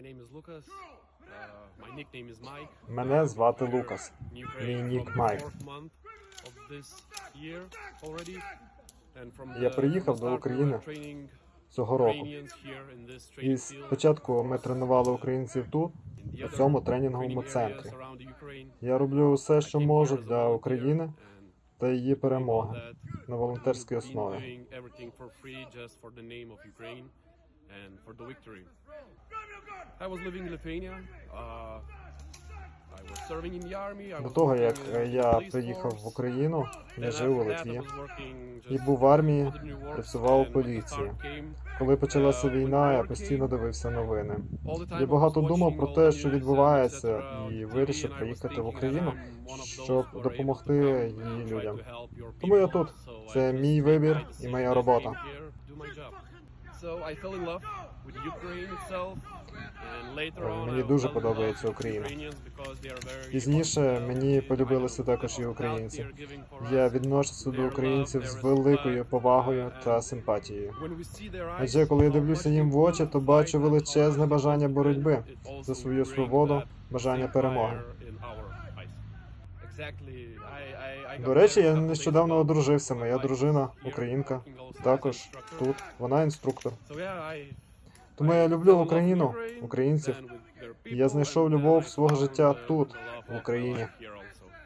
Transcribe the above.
my name is Lucas. Uh, my nickname is Mike. Мене звати Лукас. Мій нік Майк. Я приїхав до України Цього року. І спочатку ми тренували українців тут, у цьому тренінговому центрі. Я роблю все, що можу для України та її перемоги на волонтерській основі. and for the victory. I was living in Lithuania. Uh, I was serving in the army. I До того, як е, я приїхав в Україну, я жив у Литві і був в армії, працював у поліції. Коли почалася Е, війна, я постійно дивився новини. Я багато думав про те, що відбувається, і вирішив приїхати в Україну, щоб допомогти її людям. Тому я тут. Це мій вибір і моя робота. Мені I дуже fell in подобається love with Україна. Пізніше мені полюбилися також і українці. Я відношуся до українців з великою повагою uh, та симпатією. Адже коли я дивлюся їм в очі, то бачу величезне бажання боротьби за свою свободу, бажання перемоги. До речі, я нещодавно одружився. Моя дружина українка, також тут. Вона інструктор. Тому я люблю Україну, українців. І я знайшов любов свого життя тут, в Україні.